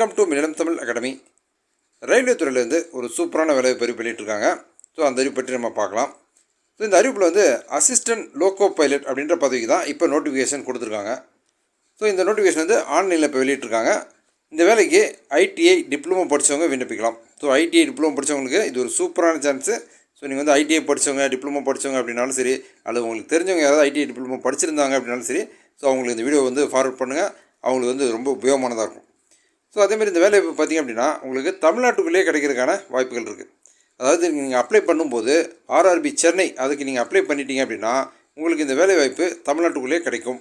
Welcome to மினிலம் Tamil academy railway துறையிலேருந்து ஒரு சூப்பரான வேலை அறிவிப்பு வெளியிட்டிருக்காங்க. ஸோ அந்த அறிவு பற்றி நம்ம பார்க்கலாம். ஸோ இந்த அறிவிப்பில் வந்து அசிஸ்டன்ட் லோகோ பைலட் அப்படின்ற பதவிக்கு தான் இப்போ நோட்டிஃபிகேஷன் கொடுத்துருக்காங்க. ஸோ இந்த நோட்டிஃபிகேஷன் வந்து ஆன்லைனில் இப்போ வெளியிட்டிருக்காங்க. இந்த வேலைக்கு ஐடிஐ டிப்ளமோ படித்தவங்க விண்ணப்பிக்கலாம். ஸோ ஐடிஐ டிப்ளமோ படித்தவங்களுக்கு இது ஒரு சூப்பரான சான்ஸு ஸோ நீங்கள் வந்து ஐடிஐ படித்தவங்க டிப்ளமோ படித்தவங்க அப்படின்னாலும் சரி அல்லது உங்களுக்கு தெரிஞ்சவங்க யாராவது ஐடிஐ டிப்ளமோ படிச்சிருந்தாங்க அப்படின்னாலும் சரி ஸோ அவங்களுக்கு இந்த வீடியோ வந்து ஃபார்வர்ட் பண்ணுங்கள் அவங்களுக்கு வந்து ரொம்ப உபயோகமானதாக இருக்கும். ஸோ அதேமாதிரி இந்த வேலைவாய்ப்பு பார்த்திங்க பார்த்தீங்க அப்படின்னா உங்களுக்கு தமிழ்நாட்டுக்குள்ளேயே கிடைக்கிறதுக்கான வாய்ப்புகள் இருக்குது அதாவது நீங்கள் அப்ளை பண்ணும்போது ஆர்ஆர்பி சென்னை அதுக்கு நீங்கள் அப்ளை பண்ணிட்டீங்க அப்படின்னா உங்களுக்கு இந்த வேலைவாய்ப்பு தமிழ்நாட்டுக்குள்ளேயே கிடைக்கும்.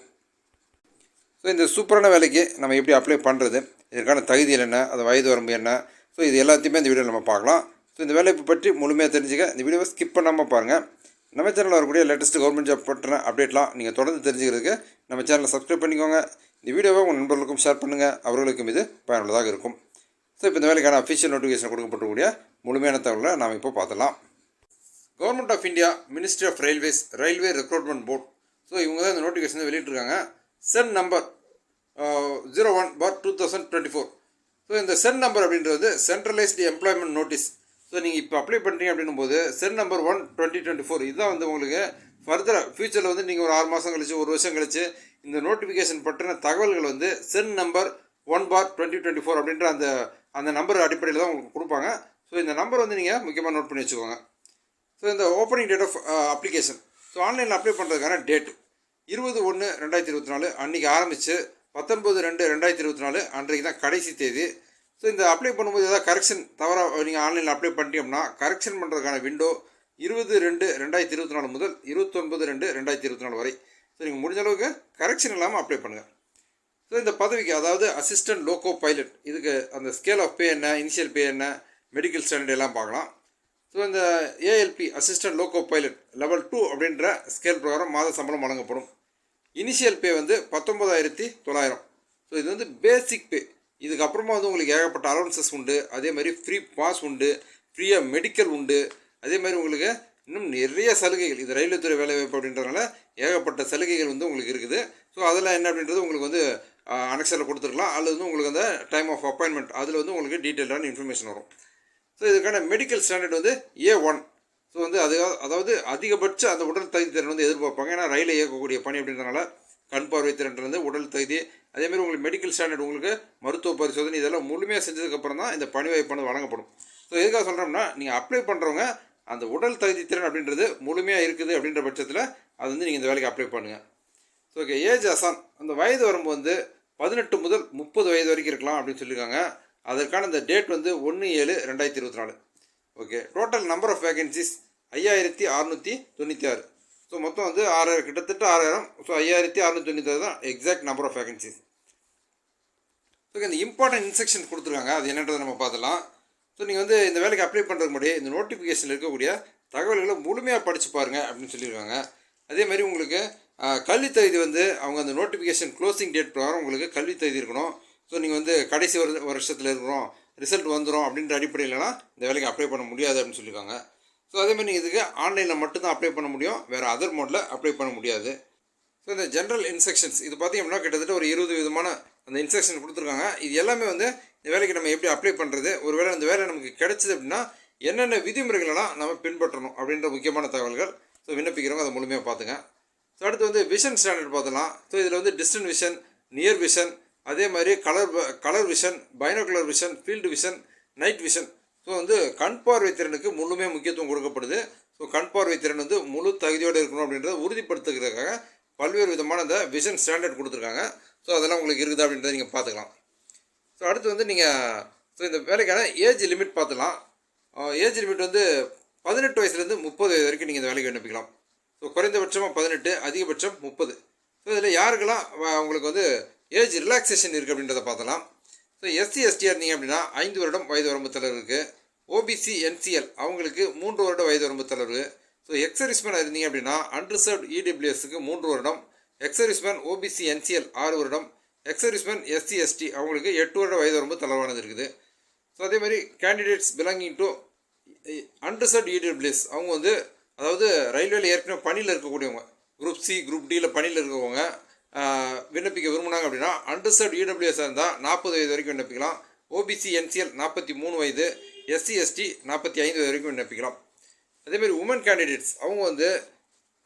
ஸோ இந்த சூப்பரான வேலைக்கு நம்ம எப்படி அப்ளை பண்ணுறது இதற்கான தகுதிகள் என்ன? அது வயது வரம்பு என்ன? ஸோ இது எல்லாத்தையுமே இந்த வீடியோவில் நம்ம பார்க்கலாம். ஸோ இந்த வேலையை பற்றி முழுமையாக தெரிஞ்சுக்க இந்த வீடியோவை ஸ்கிப் பண்ணாமல் பாருங்கள் நம்ம சேனலில் வரக்கூடிய லேட்டஸ்ட் கவர்மெண்ட் ஜாப் பற்றின அப்டேட்லாம் நீங்கள் தொடர்ந்து தெரிஞ்சுக்கிறதுக்கு நம்ம சேனலை சப்ஸ்கிரைப் பண்ணிக்கோங்க. இந்த வீடியோவை உங்கள் நண்பர்களுக்கும் ஷேர் பண்ணுங்கள் அவர்களுக்கும் இது பயனுள்ளதாக இருக்கும். ஸோ இப்போ இந்த வேலைக்கான அஃபிஷியல் நோட்டிஃபிகேஷன் கொடுக்கப்பட்டக்கூடிய முழுமையான தகவலை நாம் இப்போ பார்த்துலாம் government of India ministry of railways railway recruitment board so இவங்க தான் இந்த நோட்டிஃபிகேஷன் வெளியிட்டிருக்காங்க. CEN number zero one bar two thousand twenty four so இந்த சென் நம்பர் அப்படின்றது சென்ட்ரலைஸ்டு எம்ப்ளாய்மெண்ட் நோட்டீஸ் ஸோ நீங்கள் இப்போ அப்ளை பண்ணுறீங்க அப்படின்னும் போது CEN number one twenty twenty four இதுதான் வந்து உங்களுக்கு ஃபர்தராக ஃப்யூச்சரில் வந்து நீங்கள் ஒரு ஆறு மாதம் கழிச்சு ஒரு வருஷம் கழிச்சு இந்த நோட்டிஃபிகேஷன் பற்றின தகவல்கள் வந்து CEN number one bar twenty twenty four அப்படின்ற அந்த அந்த நம்பர் அடிப்படையில் தான் உங்களுக்கு கொடுப்பாங்க. ஸோ இந்த நம்பர் வந்து நீங்கள் முக்கியமாக நோட் பண்ணி வச்சுக்கோங்க. ஸோ இந்த opening date of application so ஆன்லைனில் அப்ளை பண்ணுறதுக்கான டேட் இருபது ஒன்று ரெண்டாயிரத்தி இருபத்தி நாலு அன்றைக்கி ஆரம்பித்து பத்தொன்பது ரெண்டு ரெண்டாயிரத்தி இருபத்தி நாலு அன்றைக்கு தான் கடைசி தேதி. ஸோ இந்த அப்ளை பண்ணும்போது ஏதாவது கரெக்ஷன் தவறாக நீங்கள் ஆன்லைனில் அப்ளை பண்ணிட்டீங்கன்னா கரெக்ஷன் பண்ணுறதுக்கான விண்டோ இருபது ரெண்டு ரெண்டாயிரத்தி இருபத்தி நாலு முதல் இருபத்தொன்பது ரெண்டு ரெண்டாயிரத்தி இருபத்தி நாலு வரை. ஸோ நீங்கள் முடிஞ்ச அளவுக்கு கரெக்ஷன் இல்லாமல் அப்ளை பண்ணுங்கள் ஸோ இந்த பதவிக்கு அதாவது அசிஸ்டன்ட் லோகோ பைலட் இதுக்கு அந்த ஸ்கேல் ஆஃப் பே என்ன இனிஷியல் பே என்ன மெடிக்கல் ஸ்டாண்டர்ட் எல்லாம் பார்க்கலாம். ஸோ இந்த ALP assistant loco pilot level two அப்படின்ற ஸ்கேல் பிரகாரம் மாத சம்பளம் வழங்கப்படும். இனிஷியல் பே வந்து பத்தொம்பதாயிரத்தி தொள்ளாயிரம். ஸோ இது வந்து பேசிக் பே இதுக்கப்புறமா வந்து உங்களுக்கு ஏகப்பட்ட அலவன்சஸ் உண்டு. அதே மாதிரி ஃப்ரீ பாஸ் உண்டு ஃப்ரீயாக மெடிக்கல் உண்டு. அதே மாதிரி உங்களுக்கு இன்னும் நிறைய சலுகைகள். இது ரயில்வே துறை வேலைவாய்ப்பு அப்படின்றதுனால ஏகப்பட்ட சலுகைகள் வந்து உங்களுக்கு இருக்குது. ஸோ அதில் என்ன அப்படின்றது உங்களுக்கு வந்து அனெக்சரில் கொடுத்துருக்கலாம் அல்லது வந்து உங்களுக்கு அந்த டைம் ஆஃப் அப்பாயின்மெண்ட் அதில் வந்து உங்களுக்கு டீட்டெயிலான இன்ஃபர்மேஷன் வரும். ஸோ இதுக்கான மெடிக்கல் ஸ்டாண்டர்ட் வந்து ஏ ஒன் ஸோ வந்து அது அதாவது அதிகபட்ச அந்த உடல் தகுதி திறன் வந்து எதிர்பார்ப்பாங்க. ஏன்னா ரயிலை இயக்கக்கூடிய பணி அப்படின்றனால கண் பார்வை திறன்றது உடல் தகுதி. அதேமாதிரி உங்களுக்கு மெடிக்கல் ஸ்டாண்டர்ட் உங்களுக்கு மருத்துவ பரிசோதனை இதெல்லாம் முழுமையாக செஞ்சதுக்கப்புறம் தான் இந்த பணி வாய்ப்பானது வழங்கப்படும். ஸோ எதுக்காக சொல்கிறோம்னா நீங்கள் அப்ளை பண்ணுறவங்க அந்த உடல் தகுதி திறன் அப்படின்றது முழுமையாக இருக்குது அப்படின்ற பட்சத்தில் அது வந்து நீங்கள் இந்த வேலைக்கு அப்ளை பண்ணுங்கள் ஸோ ஓகே ஏஜ் அசான் அந்த வயது வரம்பு வந்து பதினெட்டு முதல் முப்பது வயது வரைக்கும் இருக்கலாம் அப்படின்னு சொல்லியிருக்காங்க அதற்கான இந்த டேட் வந்து ஒன்று ஏழு ரெண்டாயிரத்தி இருபத்தி நாலு. Okay total number of vacancies ஐயாயிரத்தி அறநூற்றி தொண்ணூற்றி ஆறு. ஸோ மொத்தம் வந்து ஆறாயிரம் கிட்டத்தட்ட ஆறாயிரம். ஸோ ஐயாயிரத்தி அறநூற்றி தொண்ணூற்றி ஆறு தான் exact number of vacancies okay இந்த இம்பார்ட்டன்ட் இன்ஸ்ட்ரக்ஷன் கொடுத்துருக்காங்க. அது என்னன்றதை நம்ம பார்த்துலாம் ஸோ நீங்கள் வந்து இந்த வேலைக்கு அப்ளை பண்ணுறதுக்கு முன்னாடி இந்த நோட்டிஃபிகேஷனில் இருக்கக்கூடிய தகவல்களை முழுமையாக படித்து பாருங்கள் அப்படின்னு சொல்லியிருக்காங்க. அதே மாதிரி உங்களுக்கு கல்வி தகுதி வந்து அவங்க அந்த நோட்டிஃபிகேஷன் க்ளோசிங் டேட் பிரகாரம் உங்களுக்கு கல்வி தகுதி இருக்கணும். ஸோ நீங்கள் வந்து கடைசி ஒரு வருஷத்தில் இருக்கிறோம் ரிசல்ட் வந்துடும் அப்படின்ற அடிப்படையிலலாம் இந்த வேலைக்கு அப்ளை பண்ண முடியாது அப்படின்னு சொல்லியிருக்காங்க. ஸோ அதேமாதிரி நீங்கள் இதுக்கு ஆன்லைனில் மட்டும்தான் அப்ளை பண்ண முடியும். வேறு அதர் மோடில் அப்ளை பண்ண முடியாது. ஸோ இந்த ஜென்ரல் இன்ஸ்ட்ரக்ஷன்ஸ் இது பார்த்திங்க அப்படின்னா கிட்டத்தட்ட ஒரு இருபது விதமான அந்த இன்ஸ்ட்ரக்ஷன் கொடுத்துருக்காங்க. இது எல்லாமே வந்து இந்த வேலைக்கு நம்ம எப்படி அப்ளை பண்ணுறது ஒரு வேளை இந்த வேலை நமக்கு கிடைச்சிது அப்படின்னா என்னென்ன விதிமுறைகளெல்லாம் நம்ம பின்பற்றணும் அப்படின்ற முக்கியமான தகவல்கள் ஸோ விண்ணப்பிக்கிறவங்க அதை முழுமையாக பார்த்துங்க. ஸோ அடுத்து வந்து விஷன் ஸ்டாண்டர்ட் பார்த்தலாம் ஸோ இதில் வந்து டிஸ்டன்ட் விஷன் நியர் விஷன் அதே மாதிரி colour colour vision binocular vision field vision night vision so வந்து கண் பார்வை திறனுக்கு முழுமையாக முக்கியத்துவம் கொடுக்கப்படுது. ஸோ கண் பார்வை திறன் வந்து முழு தகுதியோடு இருக்கணும் அப்படின்றத உறுதிப்படுத்துகிறதுக்காக பல்வேறு விதமான இந்த விஷன் ஸ்டாண்டர்ட் கொடுத்துருக்காங்க. ஸோ அதெல்லாம் உங்களுக்கு இருக்குதா அப்படின்றத நீங்கள் பார்த்துக்கலாம். ஸோ அடுத்து வந்து நீங்கள் ஸோ இந்த வேலைக்கான ஏஜ் லிமிட் பார்த்துலாம். ஏஜ் லிமிட் வந்து பதினெட்டு வயசுலேருந்து முப்பது வயது வரைக்கும் நீங்கள் இந்த வேலைக்கு விண்ணப்பிக்கலாம் ஸோ குறைந்தபட்சமாக பதினெட்டு அதிகபட்சம் முப்பது. ஸோ இதில் யாருக்கெல்லாம் உங்களுக்கு வந்து ஏஜ் ரிலாக்ஸேஷன் இருக்குது அப்படின்றத பார்த்தலாம். ஸோ எஸ்சி எஸ்டியாக இருந்தீங்க அப்படின்னா ஐந்து வருடம் வயது வரம்பு தளர்வு இருக்குது ஓபிசி என்சிஎல் அவங்களுக்கு மூன்று வருட வயது வரம்பு தளர்வு ஸோ எக்ஸர்விஸ்மேன் இருந்தீங்க அப்படின்னா அன்ரிசர்வ்ட் இடபிள்யூஎஸ்க்கு மூன்று வருடம். எக்ஸரிஸ்மேன் ஓபிசி என்சிஎல் ஆறு வருடம். எக்ஸர்விஸ்மேன் எஸ்சி எஸ்டி அவங்களுக்கு எட்டு வருட வயது வரம்பு தளர்வானது இருக்குது. ஸோ அதே மாதிரி candidates belonging to unreserved EWS அவங்க வந்து அதாவது ரயில்வேல ஏற்கனவே பணியில் இருக்கக்கூடியவங்க. குரூப் சி குரூப் டியில் பணியில் இருக்கவங்க. விண்ணப்பிக்க விரும்புனாங்க அப்படின்னா அண்டர்சர்ட் இடபிள்யூஎஸ் இருந்தால் நாற்பது வயது வரைக்கும் விண்ணப்பிக்கலாம். ஓபிசி என்சிஎல் நாற்பத்தி மூணு வயது எஸ்சி எஸ்டி நாற்பத்தி ஐந்து வயது வரைக்கும் விண்ணப்பிக்கலாம். அதேமாதிரி உமன் கேண்டிடேட்ஸ் அவங்க வந்து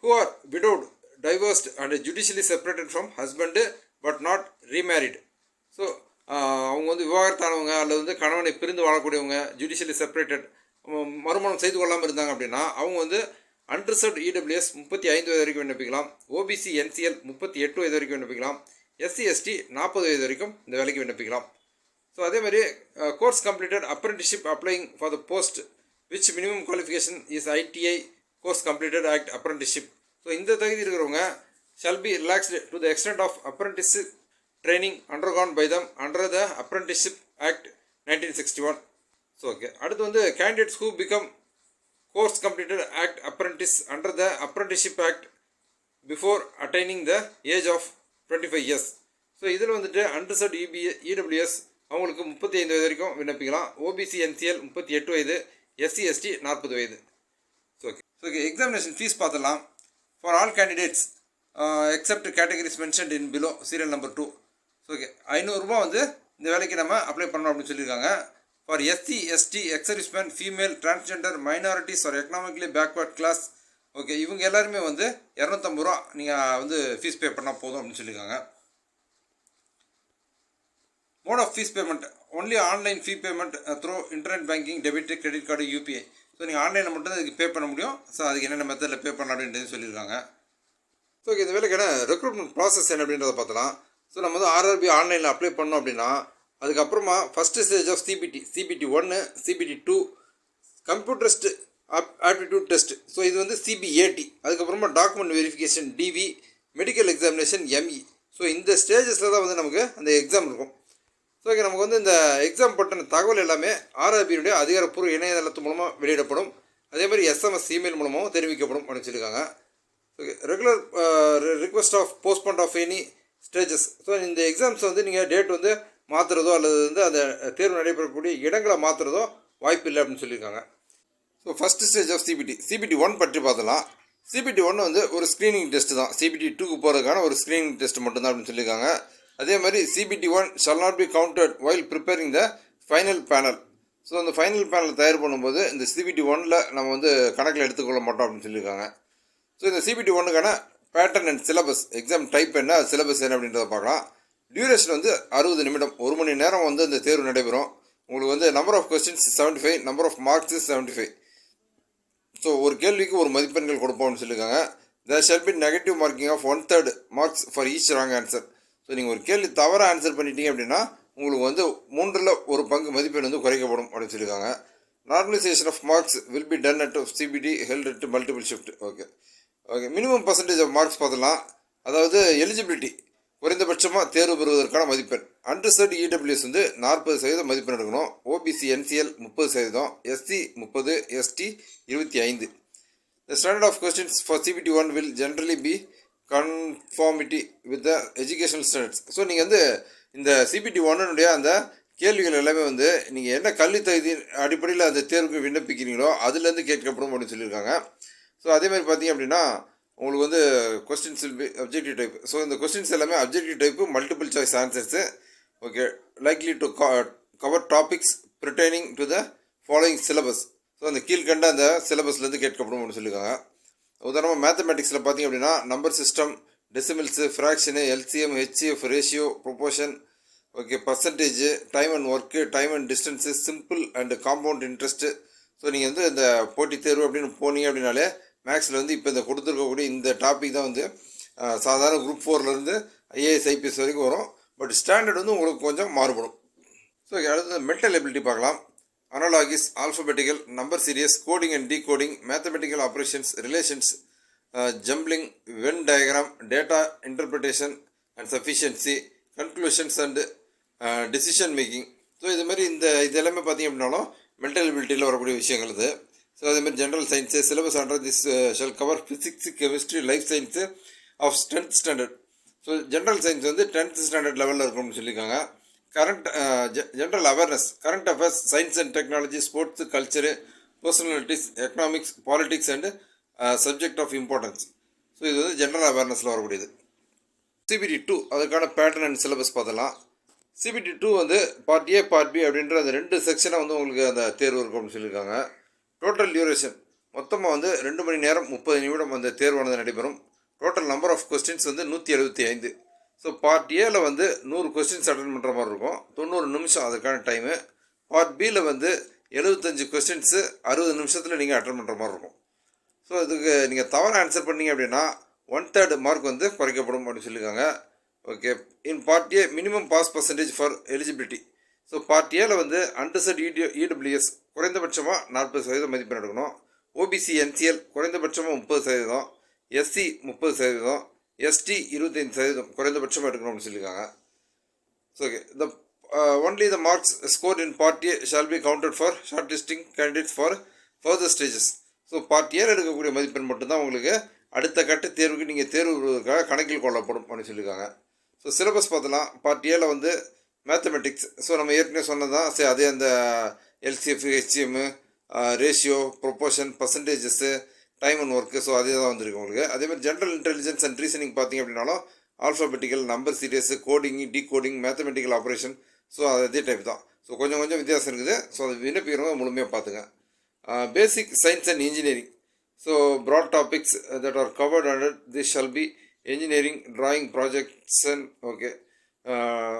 who are widow divorced and judicially separated from husband but not remarried so அவங்க வந்து விவாகரத்தானவங்க அல்லது வந்து கணவனை பிரிந்து வாழக்கூடியவங்க ஜுடிஷியலி செப்பரேட்டட் மறுமணம் செய்து கொள்ளாமல் இருந்தாங்க அப்படின்னா அவங்க வந்து அன்ரிசர்வ்ட் இடபிள்யூஎஸ் முப்பத்தி ஐந்து வயது வரைக்கும் விண்ணப்பிக்கலாம் ஓபிசி என்சிஎல் முப்பத்தி எட்டு வயது வரைக்கும் விண்ணப்பிக்கலாம் எஸ்சி எஸ்டி நாற்பது வயது வரைக்கும் இந்த வேலைக்கு விண்ணப்பிக்கலாம். ஸோ அதே மாதிரி uh, course completed apprenticeship applying for the post which minimum qualification is ITI course completed act apprenticeship. So இந்த தகுதி இருக்கிறவங்க shall be relaxed to the extent of apprenticeship training undergone by them under the apprenticeship act nineteen sixty one so okay அடுத்து வந்து candidates who become course completed act apprentice under the apprenticeship act before attaining the age of twenty five years so இதில் வந்துட்டு அன்ரிசர்ட் EB EWS அவங்களுக்கு முப்பத்தி ஐந்து வயது வரைக்கும் விண்ணப்பிக்கலாம். ஓபிசி என்சிஎல் முப்பத்தி எட்டு வயது எஸ்சி எஸ்டி நாற்பது வயது. So okay so okay examination fee பார்த்தலாம் for all candidates except categories mentioned in below serial number two okay ஐநூறுரூபா வந்து இந்த வேலைக்கு நம்ம அப்ளை பண்ணணும் அப்படின்னு சொல்லியிருக்காங்க. For SC ST ex serviceman female transgender minorities or economically backward class okay இவங்க எல்லாருமே வந்து இரநூத்தம்பது ரூபா நீங்கள் வந்து ஃபீஸ் பே பண்ணால் போதும் அப்படின்னு சொல்லியிருக்காங்க. Mode of fee payment only online fee payment through internet banking debit credit card UPI so நீங்கள் ஆன்லைனில் மட்டும் தான் இதுக்கு பே பண்ண முடியும். ஸோ அதுக்கு என்னென்ன மெத்தடில் பே பண்ண அப்படின்றது சொல்லியிருக்காங்க. ஸோ இந்த வேலைக்கான ரெக்ரூட்மெண்ட் ப்ராசஸ் என்ன அப்படின்றத பார்த்தலாம். ஸோ நம்ம வந்து ஆர்ஆர்பி ஆன்லைனில் அப்ளை பண்ணோம் அப்படின்னா அதுக்கப்புறமா first stage of CBT CBT ஒன்று CBT two computerised aptitude test so இது வந்து சிபிஏடி அதுக்கப்புறமா document verification DV medical examination ME so இந்த ஸ்டேஜஸில் தான் வந்து நமக்கு அந்த எக்ஸாம் இருக்கும். ஸோ ஓகே நமக்கு வந்து இந்த எக்ஸாம் பற்றின தகவல் எல்லாமே ஆர்ஆர்பியினுடைய அதிகாரப்பூர்வ இணையதளத்து மூலமாக வெளியிடப்படும். அதே மாதிரி எஸ்எம்எஸ் இமெயில் மூலமாகவும் தெரிவிக்கப்படும் அப்படின்னு சொல்லியிருக்காங்க. Okay regular request of postponed of any stages so இந்த எக்ஸாம்ஸ் வந்து நீங்கள் டேட் வந்து மாற்றுறதோ அல்லது வந்து அந்த தேர்வு நடைபெறக்கூடிய இடங்களை மாற்றுறதோ வாய்ப்பு இல்லை அப்படின்னு சொல்லியிருக்காங்க. So first stage of CBT CBT one பற்றி பார்த்தலாம் சிபிடி ஒன் வந்து ஒரு ஸ்க்ரீனிங் டெஸ்ட்டு தான். சிபிடி டூக்கு போகிறதுக்கான ஒரு ஸ்க்ரீனிங் டெஸ்ட் மட்டும்தான் அப்படின்னு சொல்லியிருக்காங்க. அதே மாதிரி CBT one shall not be counted while preparing the final panel so அந்த ஃபைனல் பேனல் தயார் பண்ணும்போது இந்த சிபிடி ஒனில் நம்ம வந்து கணக்கில் எடுத்துக்கொள்ள மாட்டோம் அப்படின்னு சொல்லியிருக்காங்க. ஸோ இந்த CBT ஒன்றுக்கான pattern and syllabus exam type என்ன சிலபஸ் என்ன அப்படின்றத பார்க்கலாம். டியூரேஷன் வந்து அறுபது நிமிடம். ஒரு மணி நேரம் வந்து இந்த தேர்வு நடைபெறும். உங்களுக்கு வந்து number of questions seventy five number of marks seventy five so ஒரு கேள்விக்கு ஒரு மதிப்பெண்கள் கொடுப்போம்னு சொல்லியிருக்காங்க. There shall be negative marking of one third marks for each wrong answer so நீங்கள் ஒரு கேள்வி தவறாக ஆன்சர் பண்ணிட்டீங்க அப்படின்னா உங்களுக்கு வந்து மூன்றில் ஒரு பங்கு மதிப்பெண் வந்து குறைக்கப்படும் அப்படின்னு சொல்லியிருக்காங்க. Normalisation of marks will be done at CBT held at multiple shift okay okay minimum percentage of marks பார்த்துலாம் அதாவது எலிஜிபிலிட்டி குறைந்தபட்சமாக தேர்வு பெறுவதற்கான மதிப்பெண். அண்டர்சர்ட் இடபிள்யூஎஸ் வந்து நாற்பது சதவீதம் மதிப்பெண் எடுக்கணும். ஓபிசி என்சிஎல் முப்பது சதவீதம். எஸ்சி முப்பது எஸ்டி இருபத்தி ஐந்து. The standard of questions for CBT one will generally be conformity with the education standards so நீங்கள் வந்து இந்த சிபிடி ஒன்னுடைய அந்த கேள்விகள் எல்லாமே வந்து நீங்கள் என்ன கல்வி தகுதி அடிப்படையில் அந்த தேர்வுக்கு விண்ணப்பிக்கிறீங்களோ அதுலேருந்து கேட்கப்படும் அப்படின்னு சொல்லியிருக்காங்க. ஸோ அதே மாதிரி பார்த்தீங்க அப்படின்னா உங்களுக்கு வந்து questions be objective type so இந்த கொஸ்டின்ஸ் எல்லாமே objective type multiple choice answers okay likely to cover topics pertaining to the following syllabus so அந்த கீழ்கண்ட அந்த சிலபஸ்லேருந்து கேட்கப்படும் அப்படின்னு சொல்லியிருக்காங்க. உதாரணமாக மேத்தமெட்டிக்ஸில் பார்த்தீங்க அப்படின்னா number system decimals fraction LCM HCF ratio proportion okay percentage time and work time and distance simple and compound interest so நீங்கள் வந்து இந்த போட்டித் தேர்வு அப்படின்னு போனீங்க அப்படின்னாலே மேக்ஸில் வந்து இப்போ இந்த கொடுத்துருக்கக்கூடிய இந்த டாபிக் தான் வந்து சாதாரண குரூப் ஃபோர்லேருந்து ஐஏஎஸ் ஐபிஎஸ் வரைக்கும் வரும். பட் ஸ்டாண்டர்ட் வந்து உங்களுக்கு கொஞ்சம் மாறுபடும். ஸோ அடுத்தது மென்டல் எபிலிட்டி பார்க்கலாம். Analogies alphabetical number series coding and decoding mathematical operations relations jumbling Venn diagram data interpretation and sufficiency conclusions and decision making so இது மாதிரி இந்த இது எல்லாமே பார்த்தீங்க அப்படின்னாலும் மென்டல் எபிலிட்டியில் வரக்கூடிய விஷயங்கள் இது. ஸோ அதே மாதிரி general science syllabus under this shall cover physics chemistry life science of tenth standard so general science வந்து டென்த் ஸ்டாண்டர்ட் லெவலில் இருக்கும்னு சொல்லியிருக்காங்க. Current general awareness current affairs science and technology sports culture personalities economics politics and subject of importance so இது வந்து general அவேர்னஸில் வரக்கூடியது. CBT two அதுக்கான pattern and syllabus பார்த்தலாம் சிபிடி டூ வந்து பார்ட் ஏ பார்ட் பி அப்படின்ற அந்த ரெண்டு செக்ஷனாக வந்து உங்களுக்கு அந்த தேர்வு இருக்கும் அப்படின்னு சொல்லியிருக்காங்க. டோட்டல் டியூரேஷன் மொத்தமாக வந்து ரெண்டு மணி நேரம் முப்பது நிமிடம் அந்த தேர்வானது நடைபெறும். டோட்டல் நம்பர் ஆஃப் கொஸ்டின்ஸ் வந்து நூற்றி எழுபத்தி ஐந்து. ஸோ பார்ட் ஏல வந்து நூறு கொஸ்டின்ஸ் அட்டன் பண்ணுற மாதிரி இருக்கும். தொண்ணூறு நிமிஷம் அதுக்கான டைமு பார்ட் பியில் வந்து எழுபத்தஞ்சு கொஸ்டின்ஸு அறுபது நிமிஷத்தில் நீங்கள் அட்டன் பண்ணுற மாதிரி இருக்கும். ஸோ இதுக்கு நீங்கள் தவறு ஆன்சர் பண்ணீங்க அப்படின்னா ஒன் தேர்ட் மார்க் வந்து குறைக்கப்படும் அப்படின்னு சொல்லியிருக்காங்க. Okay in part A minimum pass percentage for eligibility so part ஏல வந்து அண்டர்சட் இடி இடபிள்யூஎஸ் குறைந்தபட்சமாக நாற்பது சதவீதம் மதிப்பெண் எடுக்கணும். ஓபிசி என்சிஎல் குறைந்தபட்சமாக முப்பது சதவீதம். எஸ்சி முப்பது சதவீதம். எஸ்டி இருபத்தைந்து சதவீதம் குறைந்தபட்சமாக எடுக்கணும்னு சொல்லியிருக்காங்க. So okay the only the marks score in part A shall be counted for short listing candidates for further stages so part ஏல எடுக்கக்கூடிய மதிப்பெண் மட்டும்தான் உங்களுக்கு அடுத்த கட்ட தேர்வுக்கு நீங்கள் தேர்வு கணக்கில் கொள்ளப்படும் அப்படின்னு சொல்லியிருக்காங்க. ஸோ சிலபஸ் பார்த்தலாம். பார்ட் ஏல வந்து மேத்தமெட்டிக்ஸ் ஸோ நம்ம ஏற்கனவே சொன்னது தான் சரி அதே அந்த LCF HM ratio proportion percentages time and work so அதே தான் வந்திருக்கு உங்களுக்கு. அதே மாதிரி ஜென்ரல் இன்டெலிஜென்ஸ் அண்ட் ரீசனிங் பார்த்தீங்க அப்படின்னாலும் alphabetical number series coding decoding mathematical operation so அதே டைப் தான். ஸோ கொஞ்சம் கொஞ்சம் வித்தியாசம் இருக்குது. ஸோ அது விண்ணப்பிக்கிறவங்க முழுமையாக பார்த்துங்க. Basic science and engineering so broad topics that are covered under this shall be engineering drawing projects and okay. uh,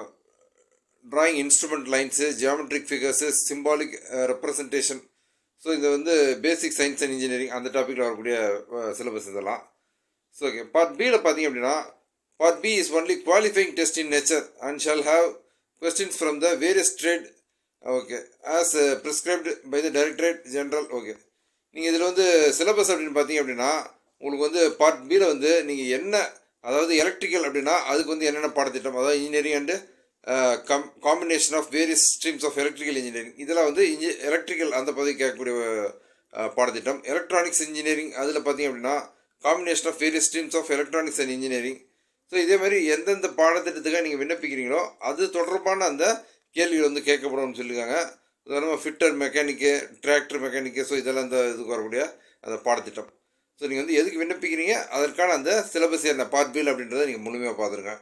drawing instrument lines geometric figures symbolic representation so இது வந்து பேசிக் சயின்ஸ் அண்ட் இன்ஜினியரிங் அந்த டாப்பிக்கில் வரக்கூடிய uh, syllabus இதெல்லாம். So okay part பியில் பார்த்தீங்க அப்படின்னா part B is only qualifying test in nature and shall have questions from the various trade okay as prescribed by the directorate general okay நீங்கள் இதில் வந்து சிலபஸ் அப்படின்னு பார்த்தீங்க அப்படின்னா உங்களுக்கு வந்து பார்ட் பியில் வந்து நீங்கள் என்ன அதாவது எலக்ட்ரிக்கல் அப்படின்னா அதுக்கு வந்து என்னென்ன பாடத்திட்டம்? அதாவது engineering and cum combination of various streams of electrical engineering இதெல்லாம் வந்து இன்ஜி எலக்ட்ரிக்கல் அந்த பதவி கேட்கக்கூடிய பாடத்திட்டம். எலக்ட்ரானிக்ஸ் இன்ஜினியரிங் அதில் பார்த்தீங்க அப்படின்னா combination of various streams of electronics and engineering so இதே மாதிரி எந்தெந்த பாடத்திட்டத்துக்காக நீங்கள் விண்ணப்பிக்கிறீங்களோ அது தொடர்பான அந்த கேள்விகள் வந்து கேட்கப்படும்னு சொல்லியிருக்காங்க. உதாரணமாக fitter mechanic tractor mechanic so இதெல்லாம் அந்த இதுக்கு வரக்கூடிய அந்த பாடத்திட்டம். ஸோ நீங்கள் வந்து எதுக்கு விண்ணப்பிக்கிறீங்க? அதற்கான அந்த சிலபஸ் என்ன? பார்ட் பில் அப்படின்றத நீங்கள் முழுமையாக பார்த்துருங்க.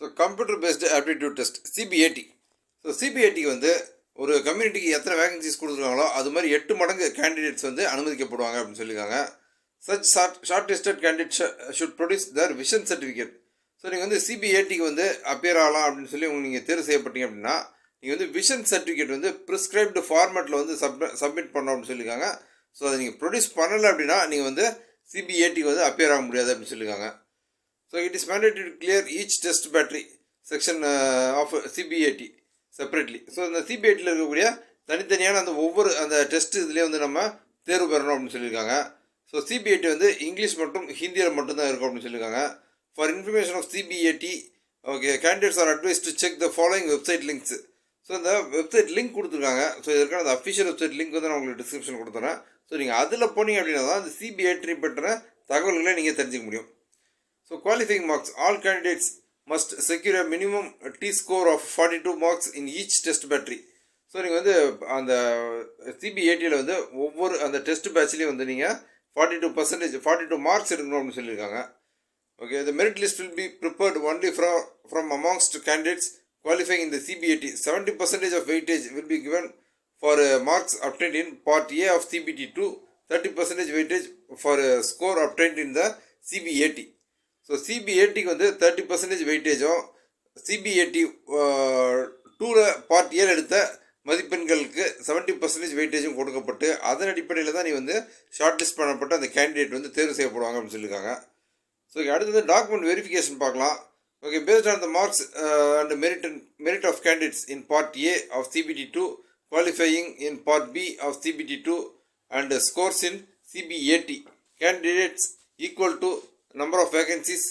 So computer based aptitude test CBAT so சிபிஐடிக்கு வந்து ஒரு கம்யூனிட்டிக்கு எத்தனை வேகன்சிஸ் கொடுத்துருக்காங்களோ அது மாதிரி எட்டு மடங்கு கேண்டிடேட்ஸ் வந்து அனுமதிக்கப்படுவாங்க அப்படின்னு சொல்லியிருக்காங்க. Such short short tested candidate should produce their vision certificate so நீங்கள் வந்து சிபிஏடிக்கு வந்து அப்பியர் ஆகலாம் அப்படின்னு சொல்லி உங்களுக்கு நீங்கள் தேர்வு செய்யப்பட்டீங்க அப்படின்னா நீங்கள் வந்து விஷன் சர்டிஃபிகேட் வந்து ப்ரிஸ்கிரைப்டு ஃபார்மேட்டில் வந்து சப் சப்மிட் பண்ணோம் அப்படின்னு சொல்லியிருக்காங்க. ஸோ அதை நீங்கள் ப்ரொடியூஸ் பண்ணலை அப்படின்னா நீங்கள் வந்து சிபிஏடிக்கு வந்து அப்பியர் ஆக முடியாது அப்படின்னு சொல்லியிருக்காங்க. So it is mandatory to clear each test battery section of CBAT separately so இந்த சிபிஐடியில் இருக்கக்கூடிய தனித்தனியான அந்த ஒவ்வொரு அந்த டெஸ்ட் இதுலேயே வந்து நம்ம தேர்வு பெறணும் அப்படின்னு சொல்லியிருக்காங்க. ஸோ சிபிஐடி வந்து இங்கிலீஷ் மற்றும் ஹிந்தியில் மட்டும்தான் இருக்கும் அப்படின்னு சொல்லியிருக்காங்க. For information of CBIT okay candidates are advise to check the following website links so இந்த வெப்சைட் லிங்க் கொடுத்துருக்காங்க. ஸோ இதற்கான அந்த அஃபிஷியல் வெப்சைட் லிங்க் வந்து நான் உங்களுக்கு டிஸ்கிரிப்ஷன் கொடுத்துறேன். ஸோ நீங்கள் அதில் போனீங்க அப்படின்னா தான் அந்த சிபிஐடி பற்றின தகவல்களை நீங்கள் தெரிஞ்சுக்க முடியும். So qualifying marks, all candidates must secure minimum T score of forty two marks in each test battery so நீங்கள் வந்து அந்த சிபிஏடியில் வந்து ஒவ்வொரு அந்த டெஸ்ட் பேட்ச்லேயும் வந்து நீங்கள் forty two percentage forty two marks எடுக்கணும் அப்படின்னு சொல்லியிருக்காங்க okay the merit list will be prepared only fro from amongst candidates qualifying இந்த CBAT seventy percentage of weightage will be given for marks obtained in part A of CBT two thirty percentage weightage for score obtained in the CBAT so சிபிஏடிக்கு வந்து thirty percentage வெயிட்டேஜும் CBAT டூவில் part ஏழு எடுத்த மதிப்பெண்களுக்கு seventy percentage வெயிட்டேஜும் கொடுக்கப்பட்டு அதன் அடிப்படையில் தான் நீ வந்து ஷார்ட் லிஸ்ட் பண்ணப்பட்ட அந்த கேண்டிடேட் வந்து தேர்வு செய்யப்படுவாங்க அப்படின்னு சொல்லியிருக்காங்க. ஸோ அடுத்தது டாக்குமெண்ட் வெரிஃபிகேஷன் பார்க்கலாம். Okay based on the marks and merit merit of candidates in part A of CBT two qualifying in part B of CBT two and scores in CBAT candidates equal to number of vacancies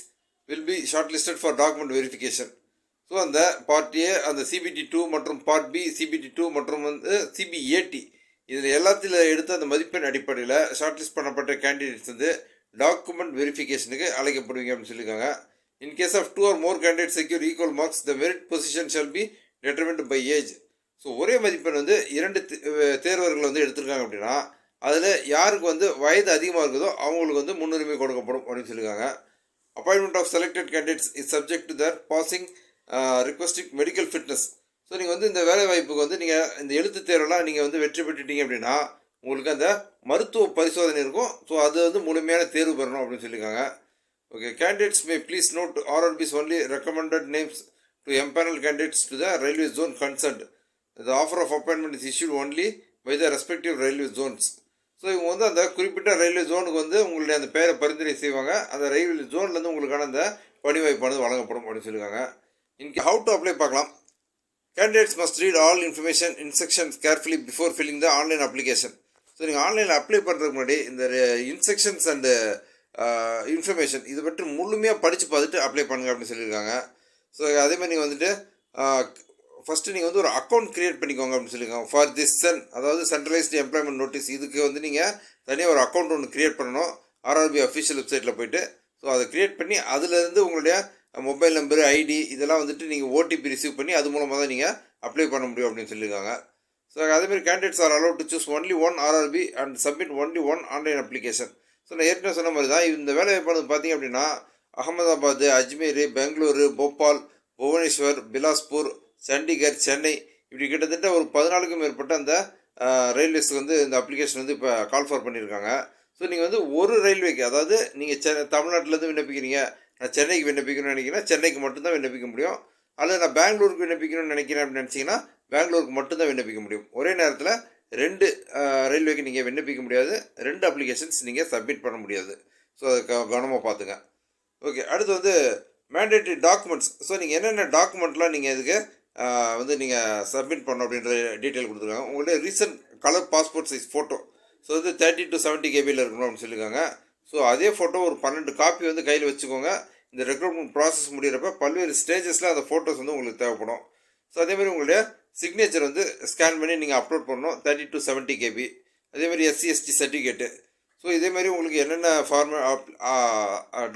will be short listed for document verification so அந்த part A அந்த CBT two மற்றும் part B CBT two மற்றும் வந்து CBAT இதில் எல்லாத்தில் எடுத்து அந்த மதிப்பெண் அடிப்படையில் ஷார்ட்லிஸ்ட் பண்ணப்பட்ட கேண்டிடேட்ஸ் வந்து டாக்குமெண்ட் வெரிஃபிகேஷனுக்கு அழைக்கப்படுவீங்க அப்படின்னு சொல்லியிருக்காங்க. In case of two or more candidate secure equal marks the merit position shall be determined by age so ஒரே மதிப்பெண் வந்து இரண்டு தே- தேர்வர்கள் வந்து எடுத்திருக்காங்க அப்படின்னா அதில் யாருக்கு வந்து வயது அதிகமாக இருக்குதோ அவங்களுக்கு வந்து முன்னுரிமை கொடுக்கப்படும் அப்படின்னு சொல்லியிருக்காங்க. Appointment of selected candidates is subject to their passing requisite medical fitness so நீங்கள் வந்து இந்த வேலை வாய்ப்புக்கு வந்து நீங்கள் இந்த எழுத்து தேர்வெல்லாம் நீங்கள் வந்து வெற்றி பெற்றுட்டீங்க அப்படின்னா உங்களுக்கு அந்த மருத்துவ பரிசோதனை இருக்கும். ஸோ அது வந்து முழுமையான தேர்வு பெறணும் அப்படின்னு சொல்லியிருக்காங்க. Okay candidates may please note RRBs only recommended names to empanel candidates to the railway zone concerned the offer of appointment is issued only by the respective railway zones so இவங்க வந்து அந்த குறிப்பிட்ட ரயில்வே ஜோனுக்கு வந்து உங்களுடைய அந்த பெயரை பரிந்துரை செய்வாங்க. அந்த ரயில்வே ஜோன்லேருந்து உங்களுக்கான அந்த பணி வாய்ப்பானது வழங்கப்படும் அப்படின்னு சொல்லியிருக்காங்க. இன்கே ஹவு டு அப்ளை பார்க்கலாம். Candidates must read all information instructions carefully before filling the online application so நீங்கள் ஆன்லைனில் அப்ளை பண்ணுறதுக்கு முன்னாடி இந்த இன்ஸ்ட்ரக்ஷன்ஸ் அண்டு இன்ஃபர்மேஷன் இதை பற்றி முழுமையாக படித்து பார்த்துட்டு அப்ளை பண்ணுங்க அப்படின்னு சொல்லியிருக்காங்க. ஸோ அதே மாதிரி நீங்கள் வந்துட்டு ஃபஸ்ட்டு நீங்கள் வந்து ஒரு அக்கௌண்ட் க்ரியேட் பண்ணிக்கோங்க அப்படின்னு சொல்லியிருக்காங்க. ஃபார் திஸ் சென் அதாவது சென்ட்ரலைஸ்டு எம்ப்ளாய்மெண்ட் நோட்டீஸ் இதுக்கு வந்து நீங்கள் தனியாக ஒரு அக்கௌண்ட் ஒன்று க்ரியேட் பண்ணணும். ஆர்ஆர்பி அஃபிஷியல் வெப்சைட்டில் போயிட்டு ஸோ அதை க்ரியேட் பண்ணி அதுலேருந்து உங்களுடைய மொபைல் நம்பரு ஐடி இதெல்லாம் வந்துட்டு நீங்கள் ஓடிபி ரிசீவ் பண்ணி அது மூலமாக தான் நீங்கள் அப்ளை பண்ண முடியும் அப்படின்னு சொல்லியிருக்காங்க. ஸோ அதேமாதிரி candidates are allowed to choose only one RRB and submit only one online application so நான் ஏற்கனவே சொன்ன மாதிரி தான் இந்த வேலை வாய்ப்பானது பார்த்தீங்க அப்படின்னா அகமதாபாத் அஜ்மீர் பெங்களூரு போபால் புவனேஸ்வர் பிலாஸ்பூர் சண்டிகர் சென்னை இப்படி கிட்டத்தட்ட ஒரு பதினாலுக்கும் மேற்பட்ட அந்த ரயில்வேஸ்க்கு வந்து இந்த அப்ளிகேஷன் வந்து இப்போ கால் ஃபார் பண்ணியிருக்காங்க ஸோ நீங்கள் வந்து ஒரு ரயில்வேக்கு அதாவது நீங்கள் சென்னை தமிழ்நாட்டிலேருந்து விண்ணப்பிக்கிறீங்க. நான் சென்னைக்கு விண்ணப்பிக்கணும்னு நினைக்கிறேன். சென்னைக்கு மட்டும்தான் விண்ணப்பிக்க முடியும். அல்லது நான் பெங்களூருக்கு விண்ணப்பிக்கணும்னு நினைக்கிறேன் அப்படின்னு நினச்சிங்கன்னா பெங்களூருக்கு மட்டும்தான் விண்ணப்பிக்க முடியும். ஒரே நேரத்தில் ரெண்டு ரயில்வேக்கு நீங்கள் விண்ணப்பிக்க முடியாது. ரெண்டு அப்ளிகேஷன்ஸ் நீங்கள் சப்மிட் பண்ண முடியாது. ஸோ அதை க கவனமாக பார்த்துங்க ஓகே அடுத்து வந்து மேண்டேட்ரி டாக்குமெண்ட்ஸ் ஸோ நீங்கள் என்னென்ன டாக்குமெண்ட்லாம் நீங்கள் இதுக்கு வந்து நீங்கள் சப்மிட் பண்ணணும் அப்படின்ற டீட்டெயில் கொடுத்துருக்காங்க. உங்களுடைய recent colour passport size photo so வந்து தேர்ட்டி டு செவன்ட்டி கேபியில் இருக்கணும் அப்படின்னு சொல்லியிருக்காங்க ஸோ அதே ஃபோட்டோ ஒரு பன்னெண்டு காப்பி வந்து கையில் வச்சுக்கோங்க. இந்த ரெக்ரூட்மெண்ட் ப்ராசஸ் முடிகிறப்ப பல்வேறு ஸ்டேஜஸில் அந்த ஃபோட்டோஸ் வந்து உங்களுக்கு தேவைப்படும். ஸோ அதேமாதிரி உங்களுடைய சிக்னேச்சர் வந்து ஸ்கேன் பண்ணி நீங்கள் அப்லோட் பண்ணணும். தேர்ட்டி டு செவன்ட்டி கேபி அதேமாதிரி எஸ்சி எஸ்டி சர்டிஃபிகேட்டு ஸோ இதேமாதிரி உங்களுக்கு என்னென்ன ஃபார்மே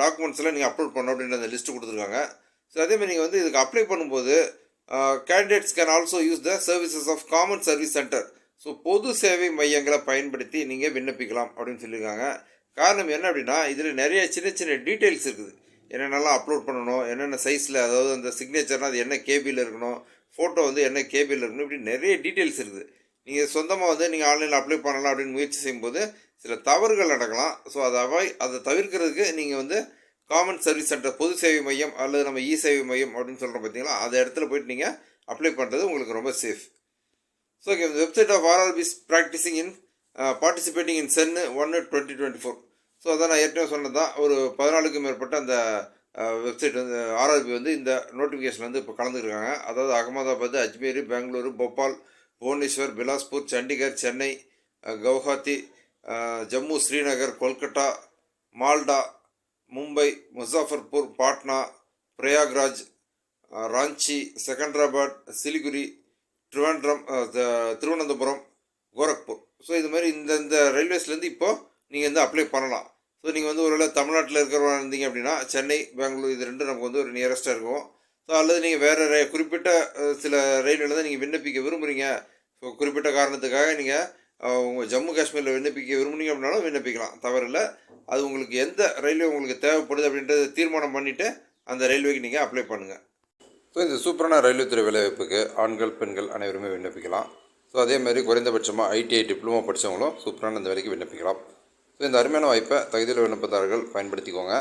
டாக்குமெண்ட்ஸ்லாம் நீங்கள் அப்லோட் பண்ணணும் அப்படின்ற அந்த லிஸ்ட்டு கொடுத்துருக்காங்க. ஸோ அதேமாதிரி நீங்கள் வந்து இதுக்கு அப்ளை பண்ணும்போது candidates can also use the services of common service centre so பொது சேவை மையங்களை பயன்படுத்தி நீங்கள் விண்ணப்பிக்கலாம் அப்படின்னு சொல்லியிருக்காங்க. காரணம் என்ன அப்படின்னா இதில் நிறைய சின்ன சின்ன டீட்டெயில்ஸ் இருக்குது. என்னென்னலாம் அப்லோட் பண்ணணும் என்னென்ன சைஸில் அதாவது அந்த சிக்னேச்சர்னால் அது என்ன கேபியில் இருக்கணும் ஃபோட்டோ வந்து என்ன கேபியில் இருக்கணும் இப்படி நிறைய டீட்டெயில்ஸ் இருக்குது. நீங்கள் சொந்தமாக வந்து நீங்கள் ஆன்லைனில் அப்ளை பண்ணலாம் அப்படின்னு முயற்சி செய்யும்போது சில தவறுகள் நடக்கலாம். ஸோ அதை அவாய் அதை தவிர்க்கிறதுக்கு நீங்கள் வந்து காமன் சர்வீஸ் சென்டர் பொது சேவை மையம் அல்லது நம்ம இ சேவை மையம் அப்படின்னு சொல்கிறோம் பார்த்தீங்களா? அந்த இடத்துல போய்ட்டு நீங்கள் அப்ளை பண்ணுறது உங்களுக்கு ரொம்ப சேஃப் ஸோ ஓகே இந்த website of RRBs practising in participating in CEN ஒன்று டுவெண்ட்டி டுவெண்ட்டி ஃபோர் ஸோ அதான் நான் ஏற்கனவே சொன்னது தான் ஒரு பதினாலுக்கும் மேற்பட்ட அந்த uh, வெப்சைட் வந்து ஆர்ஆர்பி வந்து இந்த நோட்டிஃபிகேஷன் வந்து இப்போ கலந்துருக்காங்க. அதாவது அகமதாபாத் அஜ்மீர் பெங்களூரு போபால் புவனேஸ்வர் பிலாஸ்பூர் சண்டிகர் சென்னை கவுஹாத்தி ஜம்மு ஸ்ரீநகர் கொல்கட்டா மால்டா மும்பை முசாஃபர்பூர் பாட்னா பிரயாக்ராஜ் ராஞ்சி செகண்டராபாத் சிலிகுரி திருவனந்தபுரம் த- திருவனந்தபுரம் கோரக்பூர். ஸோ இது மாதிரி இந்த இந்த ரயில்வேஸ்லேருந்து இப்போ நீங்கள் வந்து அப்ளை பண்ணலாம். ஸோ நீங்கள் வந்து ஒருவேளை தமிழ்நாட்டில் இருக்கிறவங்க இருந்தீங்க அப்படின்னா சென்னை பெங்களூர் இது ரெண்டும் நமக்கு வந்து ஒரு நியரஸ்ட்டாக இருக்கும். ஸோ அல்லது நீங்கள் வேறு ரே குறிப்பிட்ட சில ரயில்வேல தான் நீங்கள் விண்ணப்பிக்க விரும்புகிறீங்க ஸோ குறிப்பிட்ட காரணத்துக்காக நீங்கள் உங்கள் ஜம்மு காஷ்மீரில் விண்ணப்பிக்க விரும்புனீங்க அப்படின்னாலும் விண்ணப்பிக்கலாம். தவறில்லை. அது உங்களுக்கு எந்த ரயில்வே உங்களுக்கு தேவைப்படுது அப்படின்றத தீர்மானம் பண்ணிவிட்டு அந்த ரயில்வேக்கு நீங்கள் அப்ளை பண்ணுங்கள் ஸோ இந்த சூப்பரான ரயில்வே துறை வேலைவாய்ப்புக்கு ஆண்கள் பெண்கள் அனைவருமே விண்ணப்பிக்கலாம். ஸோ அதே மாதிரி குறைந்தபட்சமாக ஐடிஐ டிப்ளமோ படித்தவங்களும் சூப்பரான இந்த வேலைக்கு விண்ணப்பிக்கலாம். ஸோ இந்த அருமையான வாய்ப்பை தகுதியில் விண்ணப்பதாரர்கள் பயன்படுத்திக்கோங்க.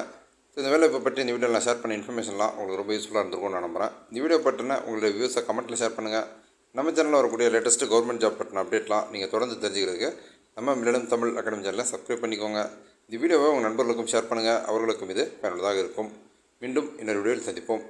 ஸோ இந்த வேலைவாய்ப்பை பற்றி இந்த வீடியோவில் நான் ஷேர் பண்ண இன்ஃபர்மேஷன்லாம் உங்களுக்கு ரொம்ப யூஸ்ஃபுல்லாக இருந்திருக்கும்னு நான் நம்புகிறேன் இந்த வீடியோ பற்றின உங்களுடைய வியூஸை கமெண்ட்டில் ஷேர் பண்ணுங்கள் நம்ம சேனலில் வரக்கூடிய லேட்டஸ்ட்டு கவர்மெண்ட் ஜாப் பற்றின அப்டேட்லாம் நீங்கள் தொடர்ந்து தெரிஞ்சுக்கிறதுக்கு நம்ம மில்லிடம் தமிழ் அகாடமி சேனலை சப்ஸ்கிரைப் பண்ணிக்கோங்க. இந்த வீடியோவை உங்கள் நண்பர்களுக்கும் ஷேர் பண்ணுங்கள் அவர்களுக்கும் இது பயனுள்ளதாக இருக்கும். மீண்டும் இன்னொரு வீடியோவில் சந்திப்போம்.